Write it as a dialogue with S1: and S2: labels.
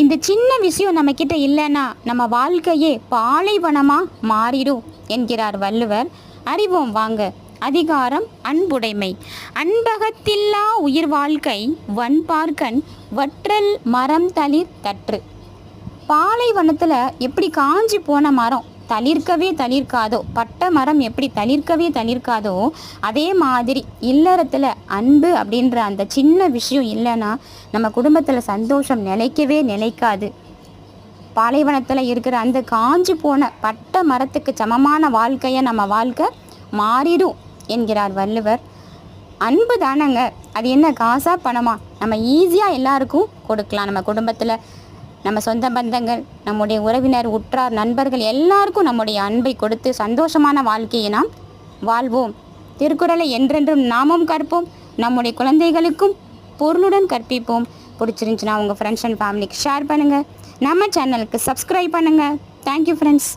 S1: இந்த சின்ன விஷயம் நம்மக்கிட்ட இல்லைன்னா நம்ம வாழ்க்கையே பாலைவனமாக மாறிடும் என்கிறார் வள்ளுவர். அறிவோம் வாங்க. அதிகாரம் அன்புடைமை. அன்பகத்தில்லா உயிர் வாழ்க்கை வன்பார்க்கன் வற்றல் மரம் தளிர் தற்று. பாலைவனத்தில் எப்படி காஞ்சி போன மரம் தளிர்க்கவே தளிர்க்காதோ? பட்ட மரம் எப்படி தளிர்க்கவே தளிர்க்காதோ அதே மாதிரி இல்லறத்தில் அன்பு அப்படின்ற அந்த சின்ன விஷயம் இல்லைன்னா நம்ம குடும்பத்தில் சந்தோஷம் நிலைக்கவே நிலைக்காது. பாலைவனத்தில் இருக்கிற அந்த காஞ்சி போன பட்ட மரத்துக்கு சமமான வாழ்க்கையை நம்ம வாழ்க்கை மாறிடும் என்கிறார் வள்ளுவர். அன்பு தானங்க. அது என்ன காசா பணமா? நம்ம ஈஸியாக எல்லாருக்கும் கொடுக்கலாம். நம்ம குடும்பத்தில் நம்ம சொந்த பந்தங்கள் நம்முடைய உறவினர் உற்றார் நண்பர்கள் எல்லாருக்கும் நம்முடைய அன்பை கொடுத்து சந்தோஷமான வாழ்க்கையை நாம் வாழ்வோம். திருக்குறளை என்றென்றும் நாமும் கற்போம் நம்முடைய குழந்தைகளுக்கும் பொருளுடன் கற்பிப்போம். பிடிச்சிருந்துச்சுன்னா உங்கள் ஃப்ரெண்ட்ஸ் அண்ட் ஃபேமிலிக்கு ஷேர் பண்ணுங்கள் நம்ம சேனலுக்கு சப்ஸ்கிரைப் பண்ணுங்கள் தேங்க்யூ ஃப்ரெண்ட்ஸ்